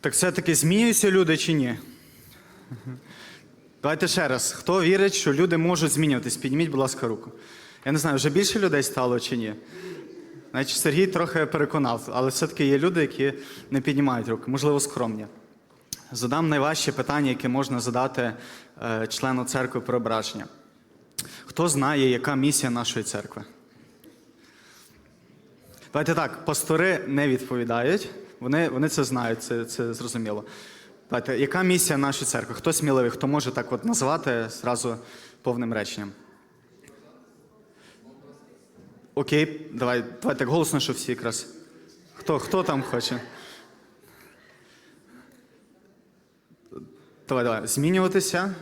Так все-таки змінюються люди чи ні? Давайте ще раз. Хто вірить, що люди можуть змінюватись? Підніміть, будь ласка, руку. Я не знаю, вже більше людей стало чи ні? Значить, Сергій трохи переконав, але все-таки є люди, які не піднімають руки, можливо, скромні. Задам найважче питання, яке можна задати е, члену церкви преображення. Хто знає, яка місія нашої церкви? Давайте так, пастори не відповідають. Вони, вони це знають, це, це зрозуміло. Давайте, яка місія нашої церкви? Хто сміливий, хто може так от назвати зразу повним реченням? Окей, давай, давай так голосно, що всі якраз. Хто, хто там хоче? Давай, давай. Змінюватися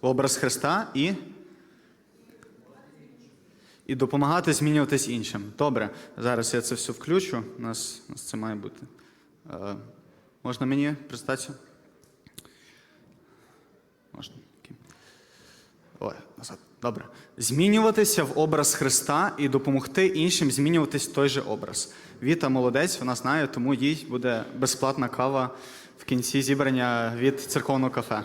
образ Христа і. І допомагати змінюватись іншим. Добре, зараз я це все включу. У нас, у нас це має бути. Е, можна мені презентацію? Можна. Ой, назад. Добре. Змінюватися в образ Христа і допомогти іншим змінюватись в той же образ. Віта молодець, вона знає, тому їй буде безплатна кава в кінці зібрання від церковного кафе.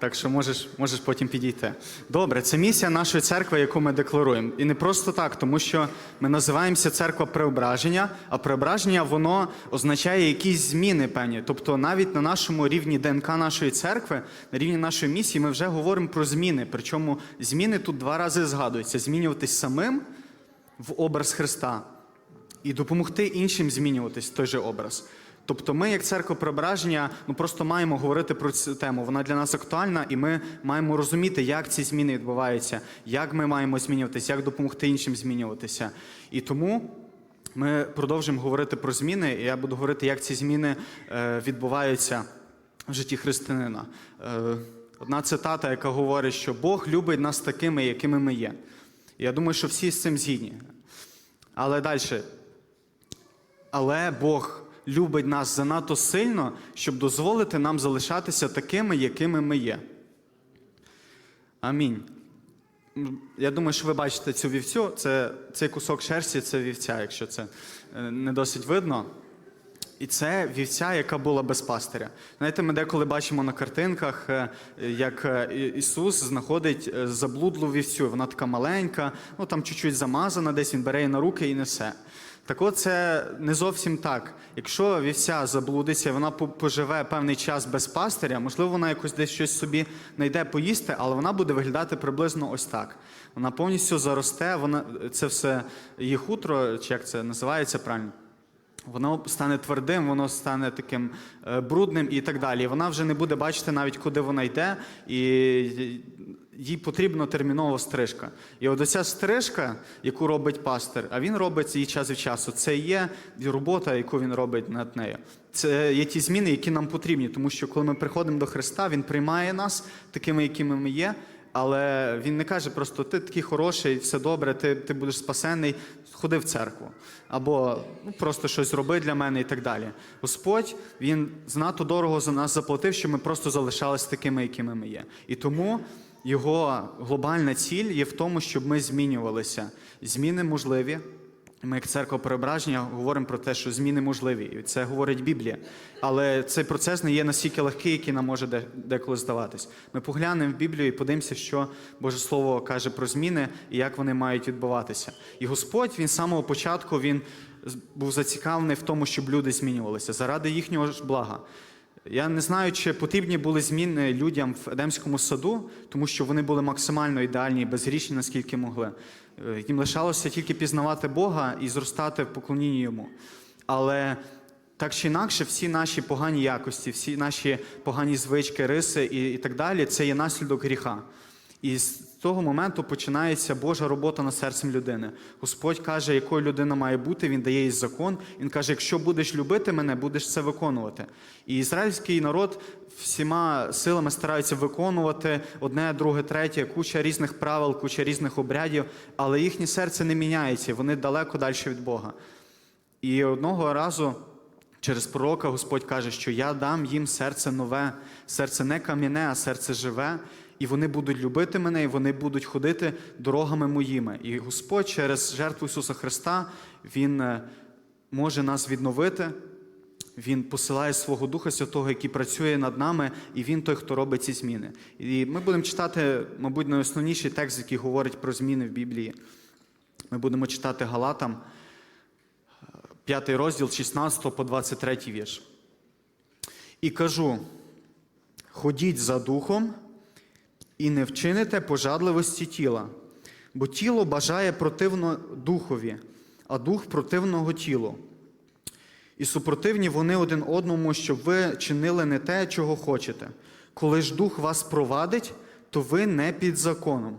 Так що можеш, можеш потім підійти. Добре, це місія нашої церкви, яку ми декларуємо. І не просто так, тому що ми називаємося церква преображення, а преображення воно означає якісь зміни певні. Тобто навіть на нашому рівні ДНК нашої церкви, на рівні нашої місії, ми вже говоримо про зміни. Причому зміни тут два рази згадуються: змінюватись самим в образ Христа і допомогти іншим змінюватись в той же образ. Тобто ми, як церква преображення, ну просто маємо говорити про цю тему. Вона для нас актуальна, і ми маємо розуміти, як ці зміни відбуваються, як ми маємо змінюватися, як допомогти іншим змінюватися. І тому ми продовжуємо говорити про зміни, і я буду говорити, як ці зміни е, відбуваються в житті християнина. Е, одна цитата, яка говорить, що Бог любить нас такими, якими ми є. І я думаю, що всі з цим згідні. Але далі. Але Бог любить нас занадто сильно, щоб дозволити нам залишатися такими, якими ми є. Амінь. Я думаю, що ви бачите цю вівцю. Це, цей кусок шерсті це вівця, якщо це е, не досить видно. І це вівця, яка була без пастиря. Знаєте, ми деколи бачимо на картинках, е, як е, Ісус знаходить заблудлу вівцю. Вона така маленька, ну там чуть-чуть замазана, десь він бере її на руки і несе. Так от це не зовсім так. Якщо вівця заблудиться, вона поживе певний час без пастиря, можливо, вона якось десь щось собі знайде поїсти, але вона буде виглядати приблизно ось так. Вона повністю заросте, вона це все її хутро, чи як це називається правильно. Воно стане твердим, воно стане таким е, брудним і так далі. Вона вже не буде бачити навіть, куди вона йде, і їй потрібна термінова стрижка. І от оця стрижка, яку робить пастир, а він робить її час від часу, це є робота, яку він робить над нею. Це є ті зміни, які нам потрібні, тому що коли ми приходимо до Христа, Він приймає нас такими, якими ми є. Але він не каже просто ти такий хороший, все добре, ти, ти будеш спасений, ходи в церкву. Або ну, просто щось роби для мене і так далі. Господь він знато дорого за нас заплатив, що ми просто залишались такими, якими ми є. І тому його глобальна ціль є в тому, щоб ми змінювалися. Зміни можливі. Ми, як церква преображення, говоримо про те, що зміни можливі, і це говорить Біблія. Але цей процес не є настільки легкий, який нам може деколи здаватись. Ми поглянемо в Біблію і подивимося, що Боже Слово каже про зміни і як вони мають відбуватися. І Господь він з самого початку він був зацікавлений в тому, щоб люди змінювалися заради їхнього ж блага. Я не знаю, чи потрібні були зміни людям в Едемському саду, тому що вони були максимально ідеальні і безгрішні, наскільки могли. Е, Їм лишалося тільки пізнавати Бога і зростати в поклонінні йому. Але так чи інакше, всі наші погані якості, всі наші погані звички, риси і, і так далі, це є наслідок гріха. І з того моменту починається Божа робота над серцем людини. Господь каже, якою людина має бути, він дає їй закон. Він каже: якщо будеш любити мене, будеш це виконувати. І ізраїльський народ всіма силами стараються виконувати одне, друге, третє, куча різних правил, куча різних обрядів, але їхнє серце не міняється, вони далеко далі від Бога. І одного разу через пророка Господь каже, що я дам їм серце нове, серце не кам'яне, а серце живе, і вони будуть любити мене, і вони будуть ходити дорогами моїми. І Господь через жертву Ісуса Христа Він е, може нас відновити, Він посилає свого Духа Святого, який працює над нами, і він той, хто робить ці зміни. І ми будемо читати, мабуть, найосновніший текст, який говорить про зміни в Біблії. Ми будемо читати Галатам, 5 розділ 16 по 23 вірш. І кажу: ходіть за духом і не вчините пожадливості тіла, бо тіло бажає противно духові, а дух противного тілу. І супротивні вони один одному, щоб ви чинили не те, чого хочете. Коли ж дух вас провадить, то ви не під законом.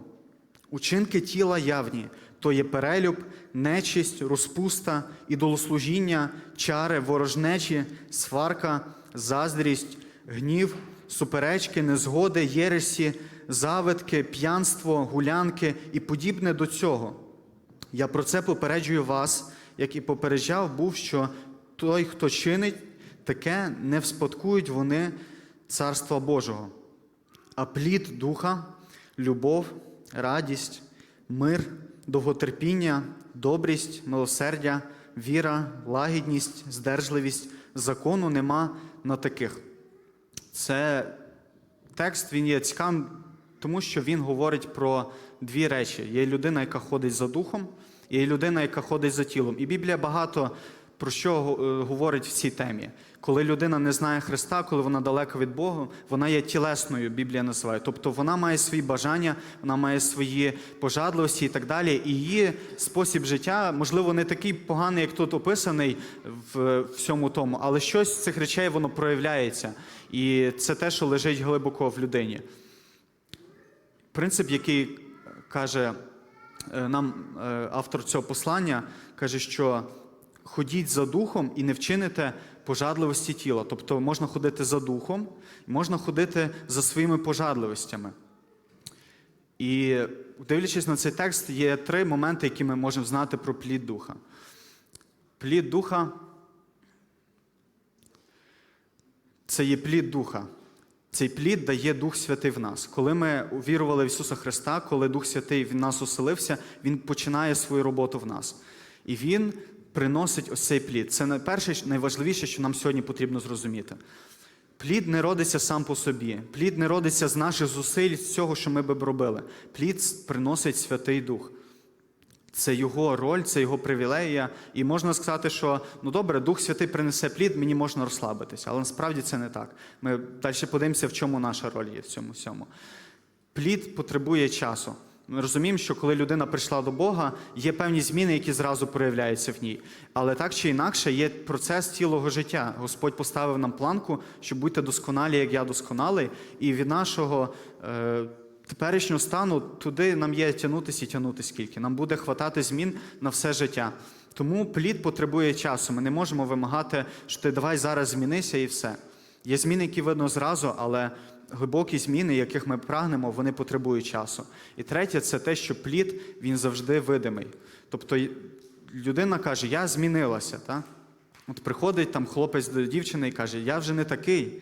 Учинки тіла явні, то є перелюб, нечисть, розпуста, ідолослужіння, чари, ворожнечі, сварка, заздрість, гнів, суперечки, незгоди, єресі, завитки, п'янство, гулянки і подібне до цього. Я про це попереджую вас, як і попереджав був, що той, хто чинить таке, не вспадкують вони Царства Божого. А плід духа, любов, радість, мир, довготерпіння, добрість, милосердя, віра, лагідність, здержливість, закону нема на таких. Це текст він є цікавим, тому що він говорить про дві речі: є людина, яка ходить за духом, і є людина, яка ходить за тілом. І Біблія багато про що е, говорить в цій темі. Коли людина не знає Христа, коли вона далека від Бога, вона є тілесною, Біблія називає. Тобто вона має свої бажання, вона має свої пожадливості і так далі. І її спосіб життя, можливо, не такий поганий, як тут описаний в всьому тому, але щось з цих речей воно проявляється. І це те, що лежить глибоко в людині. Принцип, який каже е, нам е, автор цього послання, каже, що ходіть за духом і не вчините пожадливості тіла. Тобто можна ходити за духом, можна ходити за своїми пожадливостями. І дивлячись на цей текст, є три моменти, які ми можемо знати про плід духа. Плід духа це є плід духа. Цей плід дає Дух Святий в нас. Коли ми увірували в Ісуса Христа, коли Дух Святий в нас оселився, Він починає свою роботу в нас. І Він приносить ось цей плід. Це найперше, найважливіше, що нам сьогодні потрібно зрозуміти. Плід не родиться сам по собі. Плід не родиться з наших зусиль, з цього, що ми би робили. Плід приносить Святий Дух. Це його роль, це його привілея. І можна сказати, що ну добре, Дух Святий принесе плід, мені можна розслабитися. Але насправді це не так. Ми далі подивимося, в чому наша роль є в цьому всьому. Плід потребує часу. Ми розуміємо, що коли людина прийшла до Бога, є певні зміни, які зразу проявляються в ній. Але так чи інакше є процес цілого життя. Господь поставив нам планку, щоб бути досконалі, як я досконалий, і від нашого е, теперішнього стану туди нам є тягнутися і тягнути скільки. Нам буде хватати змін на все життя. Тому плід потребує часу. Ми не можемо вимагати, що ти давай зараз змінися і все. Є зміни, які видно зразу, але глибокі зміни, яких ми прагнемо, вони потребують часу. І третє, це те, що плід він завжди видимий. Тобто людина каже, я змінилася. Так? От приходить там хлопець до дівчини і каже, я вже не такий,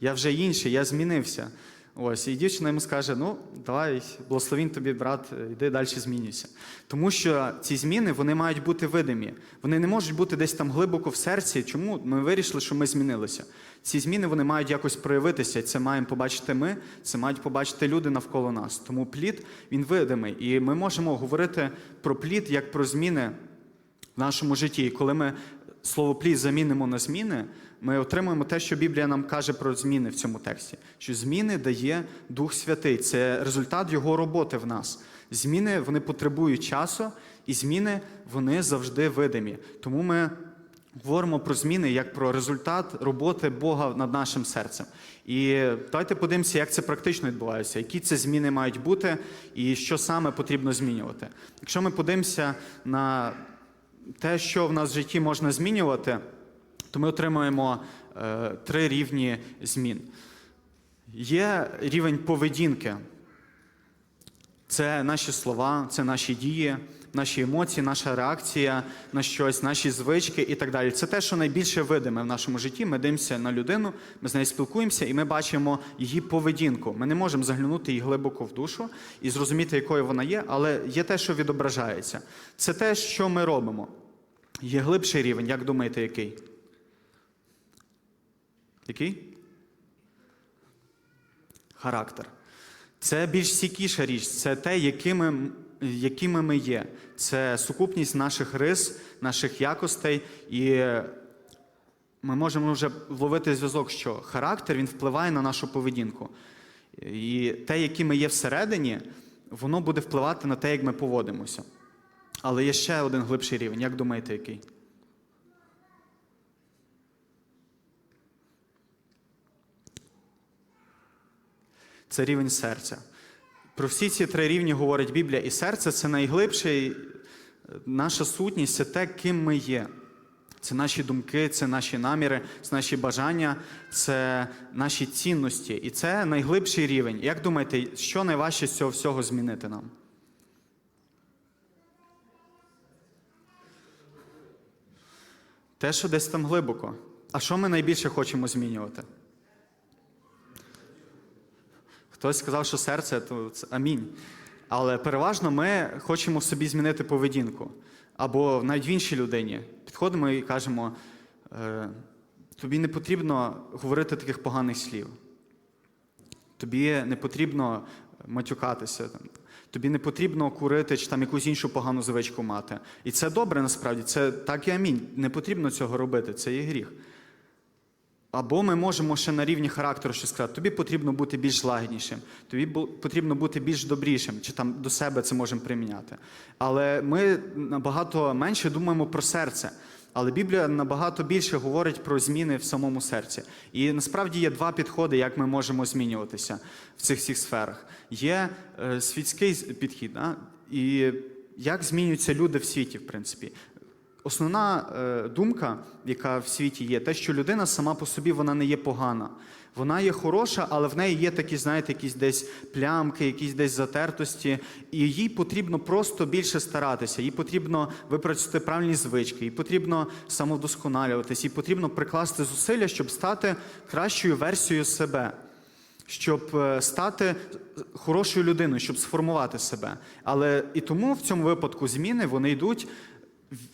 я вже інший, я змінився. Ось, і дівчина йому скаже: ну, давай, благословінь тобі, брат, йди далі змінюйся. Тому що ці зміни вони мають бути видимі. Вони не можуть бути десь там глибоко в серці. Чому ми вирішили, що ми змінилися? Ці зміни вони мають якось проявитися. Це маємо побачити ми, це мають побачити люди навколо нас. Тому плід він видимий. І ми можемо говорити про плід як про зміни в нашому житті. І коли ми слово плід замінимо на зміни, ми отримуємо те, що Біблія нам каже про зміни в цьому тексті. Що зміни дає Дух Святий. Це результат його роботи в нас. Зміни вони потребують часу, і зміни вони завжди видимі. Тому ми говоримо про зміни як про результат роботи Бога над нашим серцем. І давайте подивимося, як це практично відбувається, які це зміни мають бути, і що саме потрібно змінювати. Якщо ми подивимося на те, що в нас в житті можна змінювати, то ми отримуємо е, три рівні змін. Є рівень поведінки. Це наші слова, це наші дії, наші емоції, наша реакція на щось, наші звички і так далі. Це те, що найбільше видиме в нашому житті. Ми дивимося на людину, ми з нею спілкуємося, і ми бачимо її поведінку. Ми не можемо заглянути її глибоко в душу і зрозуміти, якою вона є, але є те, що відображається. Це те, що ми робимо. Є глибший рівень, як думаєте, який? Який? Характер. Це більш стійкіша річ, це те, якими, якими ми є. Це сукупність наших рис, наших якостей. І ми можемо вже вловити зв'язок, що характер він впливає на нашу поведінку. І те, які ми є всередині, воно буде впливати на те, як ми поводимося. Але є ще один глибший рівень. Як думаєте, який? Це рівень серця. Про всі ці три рівні говорить Біблія, і серце це найглибший, наша сутність, це те, ким ми є. Це наші думки, це наші наміри, це наші бажання, це наші цінності. І це найглибший рівень. Як думаєте, що найважче з цього всього змінити нам? Те, що десь там глибоко. А що ми найбільше хочемо змінювати? Хтось сказав, що серце то це амінь. Але переважно ми хочемо собі змінити поведінку. Або навіть в іншій людині. Підходимо і кажемо: е, тобі не потрібно говорити таких поганих слів. Тобі не потрібно матюкатися, тобі не потрібно курити чи там якусь іншу погану звичку мати. І це добре насправді, це так і амінь. Не потрібно цього робити, це є гріх. Або ми можемо ще на рівні характеру щось сказати, тобі потрібно бути більш лагіднішим, тобі потрібно бути більш добрішим, чи там до себе це можемо приміняти. Але ми набагато менше думаємо про серце. Але Біблія набагато більше говорить про зміни в самому серці. І насправді є два підходи, як ми можемо змінюватися в цих всіх сферах. Є е, світський підхід, да? і як змінюються люди в світі, в принципі. Основна е, думка, яка в світі є, те, що людина сама по собі вона не є погана. Вона є хороша, але в неї є такі, знаєте, якісь десь плямки, якісь десь затертості, і їй потрібно просто більше старатися. Їй потрібно випрацювати правильні звички, їй потрібно самовдосконалюватись, їй потрібно прикласти зусилля, щоб стати кращою версією себе щоб е, стати хорошою людиною, щоб сформувати себе. Але і тому в цьому випадку зміни вони йдуть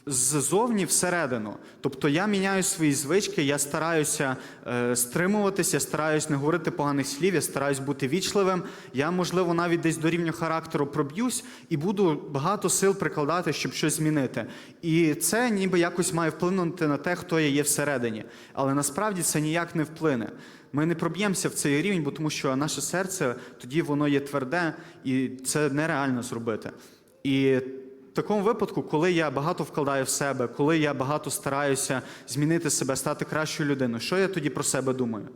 ззовні всередину. Тобто я міняю свої звички, я стараюся е, стримуватися, я стараюсь не говорити поганих слів, я стараюсь бути вічливим. Я, можливо, навіть десь до рівня характеру проб'юсь і буду багато сил прикладати, щоб щось змінити. І це ніби якось має вплинути на те, хто я є всередині. Але насправді це ніяк не вплине. Ми не проб'ємося в цей рівень, бо тому що наше серце тоді воно є тверде, і це нереально зробити. І такому випадку, коли я багато вкладаю в себе, коли я багато стараюся змінити себе, стати кращою людиною, що я тоді про себе думаю?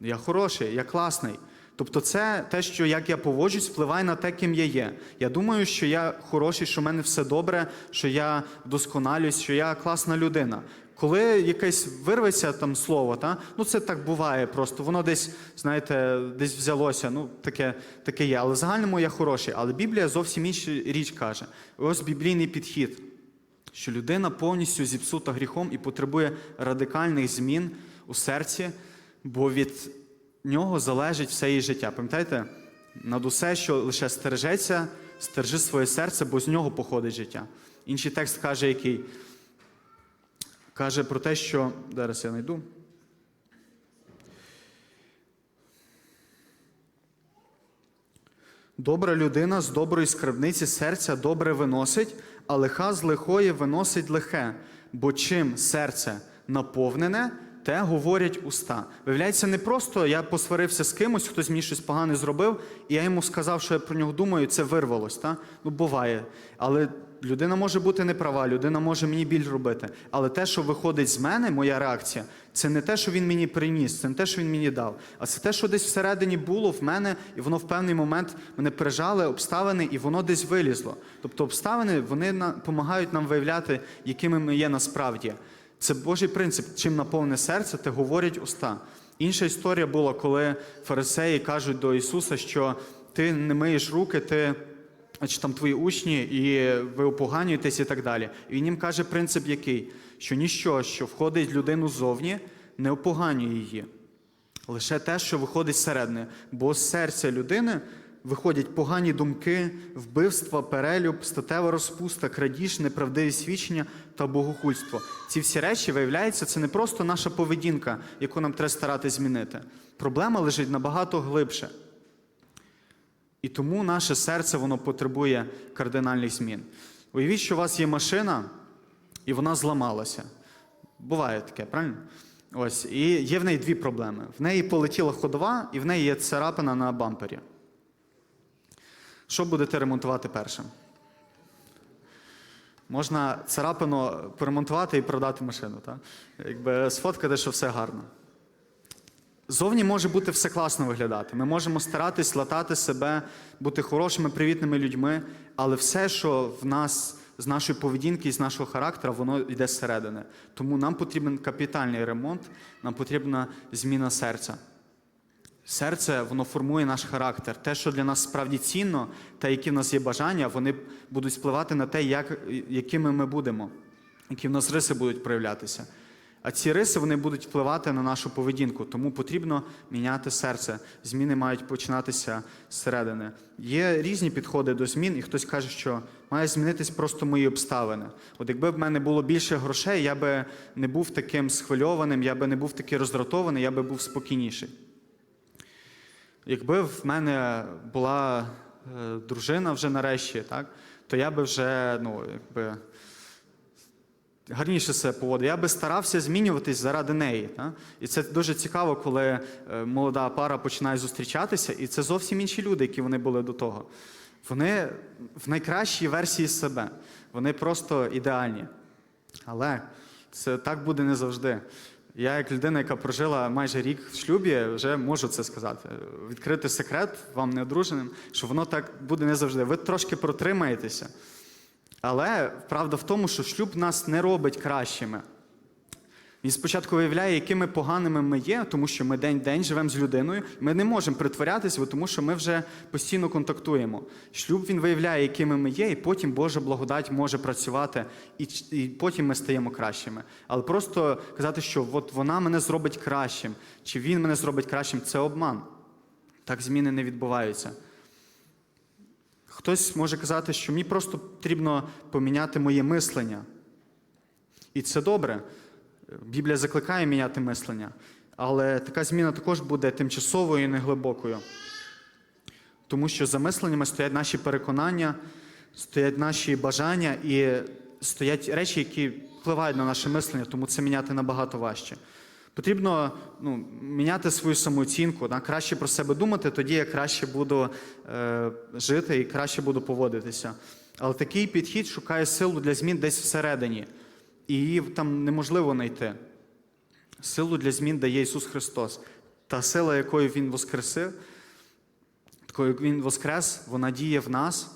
Я хороший, я класний. Тобто, це те, що як я поводжусь, впливає на те, ким я є. Я думаю, що я хороший, що в мене все добре, що я вдосконалююсь, що я класна людина. Коли якесь вирветься там слово, та, ну це так буває просто. Воно десь, знаєте, десь взялося. Ну, таке, таке є. Але в загальному я хороший. Але Біблія зовсім іншу річ каже. Ось біблійний підхід, що людина повністю зіпсута гріхом і потребує радикальних змін у серці, бо від нього залежить все її життя. Пам'ятаєте? Над усе, що лише стережеться, стержи своє серце, бо з нього походить життя. Інший текст каже, який каже про те, що. Зараз я знайду. Добра людина з доброї скарбниці серця добре виносить, а лиха з лихої виносить лихе. Бо чим серце наповнене, те говорять уста. Виявляється, не просто я посварився з кимось, хтось мені щось погане зробив, і я йому сказав, що я про нього думаю, це вирвалось. Та? Ну, буває. Але людина може бути неправа, людина може мені біль робити. Але те, що виходить з мене, моя реакція, це не те, що він мені приніс, це не те, що він мені дав, а це те, що десь всередині було в мене, і воно в певний момент мене пережали обставини, і воно десь вилізло. Тобто обставини вони допомагають нам виявляти, якими ми є насправді. Це Божий принцип. Чим наповне серце, те говорять уста. Інша історія була, коли фарисеї кажуть до Ісуса, що ти не миєш руки, ти чи там твої учні, і ви опоганюєтесь і так далі. І він їм каже принцип який? Що ніщо, що входить в людину ззовні, не опоганює її. Лише те, що виходить зсередини. Бо з серця людини виходять погані думки, вбивства, перелюб, статева розпуста, крадіж, неправдиві свідчення та богохульство. Ці всі речі, виявляється, це не просто наша поведінка, яку нам треба старатися змінити. Проблема лежить набагато глибше. І тому наше серце воно потребує кардинальних змін. Уявіть, що у вас є машина, і вона зламалася. Буває таке, правильно? Ось, і є в неї дві проблеми. В неї полетіла ходова, і в неї є царапина на бампері. Що будете ремонтувати першим? Можна царапину поремонтувати і продати машину, так? Якби сфоткати, що все гарно. Зовні може бути все класно виглядати. Ми можемо старатись латати себе, бути хорошими, привітними людьми, але все, що в нас з нашої поведінки і з нашого характера, воно йде зсередини. Тому нам потрібен капітальний ремонт, нам потрібна зміна серця. Серце воно формує наш характер. Те, що для нас справді цінно, та які в нас є бажання, вони будуть впливати на те, як, якими ми будемо, які в нас риси будуть проявлятися. А ці риси вони будуть впливати на нашу поведінку, тому потрібно міняти серце. Зміни мають починатися зсередини. Є різні підходи до змін, і хтось каже, що має змінитись просто мої обставини. От якби в мене було більше грошей, я би не був таким схвильованим, я би не був такий роздратований, я би був спокійніший. Якби в мене була е, дружина вже нарешті, так, то я би вже ну, якби, гарніше себе поводив. Я би старався змінюватись заради неї. Так? І це дуже цікаво, коли е, молода пара починає зустрічатися, і це зовсім інші люди, які вони були до того. Вони в найкращій версії себе. Вони просто ідеальні. Але це так буде не завжди. Я, як людина, яка прожила майже рік в шлюбі, вже можу це сказати. Відкрити секрет вам неодруженим, що воно так буде не завжди. Ви трошки протримаєтеся. Але правда в тому, що шлюб нас не робить кращими. Він спочатку виявляє, якими поганими ми є, тому що ми день-день живемо з людиною. Ми не можемо притворятися, тому що ми вже постійно контактуємо. Шлюб він виявляє, якими ми є, і потім Божа благодать може працювати, і, і потім ми стаємо кращими. Але просто казати, що от вона мене зробить кращим, чи він мене зробить кращим це обман. Так зміни не відбуваються. Хтось може казати, що мені просто потрібно поміняти моє мислення. І це добре. Біблія закликає міняти мислення, але така зміна також буде тимчасовою і неглибокою. Тому що за мисленнями стоять наші переконання, стоять наші бажання і стоять речі, які впливають на наше мислення, тому це міняти набагато важче. Потрібно ну, міняти свою самооцінку, да? краще про себе думати, тоді я краще буду е, жити і краще буду поводитися. Але такий підхід шукає силу для змін десь всередині, і її там неможливо знайти. Силу для змін дає Ісус Христос. Та сила, якою Він воскресив, такою як Він воскрес, вона діє в нас,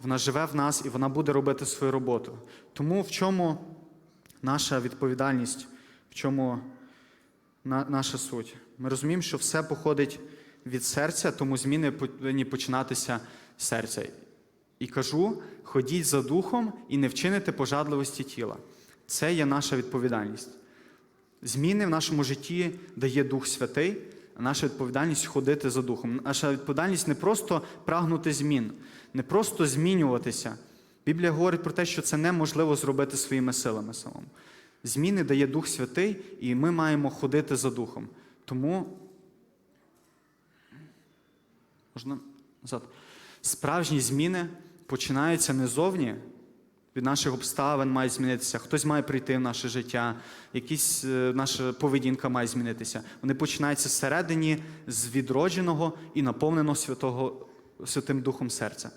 вона живе в нас і вона буде робити свою роботу. Тому в чому наша відповідальність, в чому на, наша суть. Ми розуміємо, що все походить від серця, тому зміни повинні починатися з серця. І кажу: ходіть за духом і не вчините пожадливості тіла. Це є наша відповідальність. Зміни в нашому житті дає Дух Святий, а наша відповідальність ходити за духом. Наша відповідальність не просто прагнути змін, не просто змінюватися. Біблія говорить про те, що це неможливо зробити своїми силами самому. Зміни дає Дух Святий, і ми маємо ходити за Духом. Тому можна назад. Справжні зміни починаються не зовні. Від наших обставин має змінитися, хтось має прийти в наше життя, якісь е, наша поведінка має змінитися. Вони починаються зсередині, з відродженого і наповненого Святого, Святим Духом серця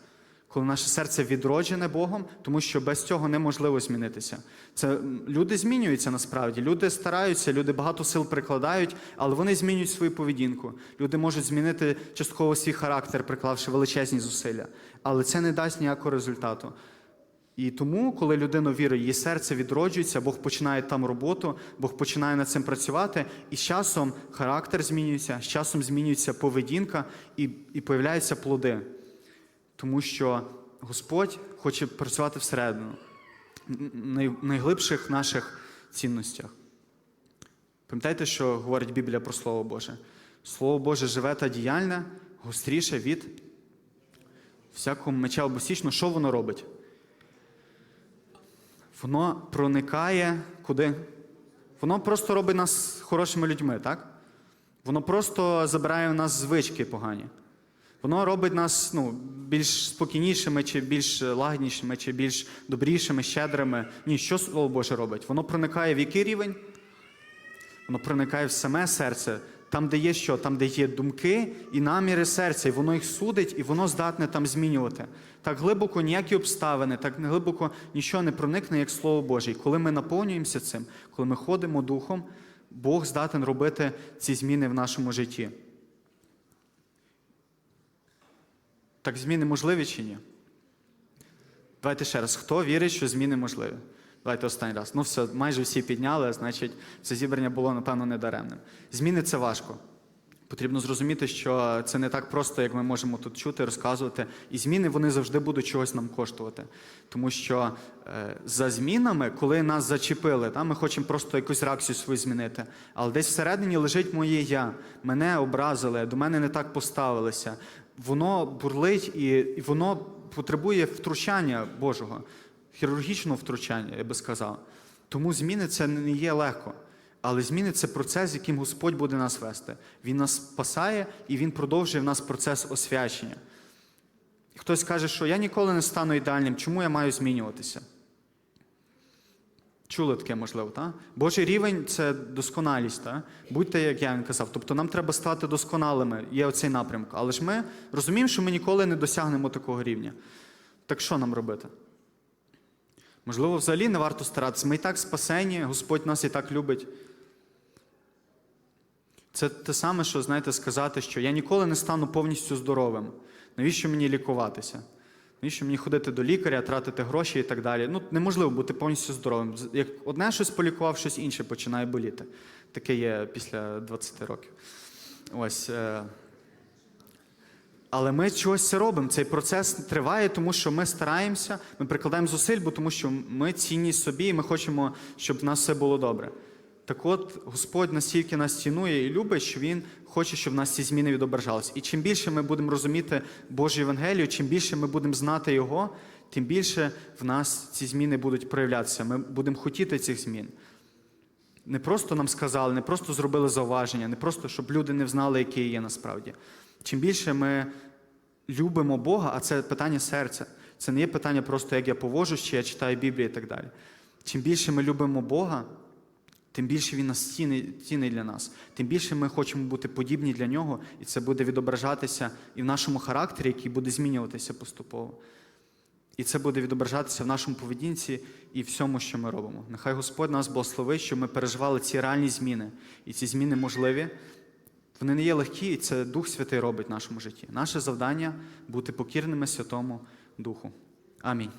коли наше серце відроджене Богом, тому що без цього неможливо змінитися. Це люди змінюються насправді. Люди стараються, люди багато сил прикладають, але вони змінюють свою поведінку. Люди можуть змінити частково свій характер, приклавши величезні зусилля, але це не дасть ніякого результату. І тому, коли людина вірить, її серце відроджується, Бог починає там роботу, Бог починає над цим працювати, і з часом характер змінюється, з часом змінюється поведінка і, і появляються плоди тому що Господь хоче працювати всередину, в найглибших наших цінностях. Пам'ятаєте, що говорить Біблія про Слово Боже? Слово Боже живе та діяльне, гостріше від всякого меча обосічного, що воно робить? Воно проникає куди? Воно просто робить нас хорошими людьми, так? Воно просто забирає в нас звички погані. Воно робить нас ну, більш спокійнішими, чи більш лагіднішими, чи більш добрішими, щедрими. Ні, що Слово Боже робить? Воно проникає в який рівень? Воно проникає в саме серце, там, де є що, там, де є думки і наміри серця, і воно їх судить, і воно здатне там змінювати. Так глибоко ніякі обставини, так глибоко нічого не проникне, як Слово Боже. І коли ми наповнюємося цим, коли ми ходимо духом, Бог здатен робити ці зміни в нашому житті. Так зміни можливі чи ні? Давайте ще раз. Хто вірить, що зміни можливі? Давайте останній раз. Ну все, майже всі підняли, значить, це зібрання було, напевно, недаремним. Зміни це важко. Потрібно зрозуміти, що це не так просто, як ми можемо тут чути, розказувати. І зміни вони завжди будуть чогось нам коштувати. Тому що е, за змінами, коли нас зачепили, та, ми хочемо просто якусь реакцію свою змінити. Але десь всередині лежить моє я. Мене образили, до мене не так поставилися. Воно бурлить і, і воно потребує втручання Божого, хірургічного втручання, я би сказав. Тому зміни це не є легко. Але зміни це процес, яким Господь буде нас вести. Він нас спасає і Він продовжує в нас процес освячення. Хтось каже, що я ніколи не стану ідеальним, чому я маю змінюватися? Чули таке, можливо, так? Божий рівень це досконалість. Так? Будьте, як я він казав. Тобто нам треба стати досконалими, є оцей напрямок. Але ж ми розуміємо, що ми ніколи не досягнемо такого рівня. Так що нам робити? Можливо, взагалі не варто старатися. Ми і так спасені, Господь нас і так любить. Це те саме, що, знаєте, сказати, що я ніколи не стану повністю здоровим. Навіщо мені лікуватися? Навіщо мені ходити до лікаря, тратити гроші і так далі? Ну, неможливо бути повністю здоровим. Як одне щось полікував, щось інше починає боліти. Таке є після 20 років. Ось. Але ми чогось робимо. Цей процес триває, тому що ми стараємося, ми прикладаємо зусиль, бо тому що ми цінні собі, і ми хочемо, щоб в нас все було добре. Так от, Господь настільки нас цінує і любить, що Він хоче, щоб в нас ці зміни відображались. І чим більше ми будемо розуміти Божу Євангелію, чим більше ми будемо знати Його, тим більше в нас ці зміни будуть проявлятися. Ми будемо хотіти цих змін. Не просто нам сказали, не просто зробили зауваження, не просто, щоб люди не знали, які є насправді. Чим більше ми любимо Бога, а це питання серця. Це не є питання просто, як я поводжусь, чи я читаю Біблію і так далі. Чим більше ми любимо Бога, тим більше Він нас цінний для нас, тим більше ми хочемо бути подібні для нього, і це буде відображатися і в нашому характері, який буде змінюватися поступово. І це буде відображатися в нашому поведінці і всьому, що ми робимо. Нехай Господь нас благословить, щоб ми переживали ці реальні зміни. І ці зміни можливі. Вони не є легкі, і це Дух Святий робить в нашому житті. Наше завдання бути покірними Святому Духу. Амінь.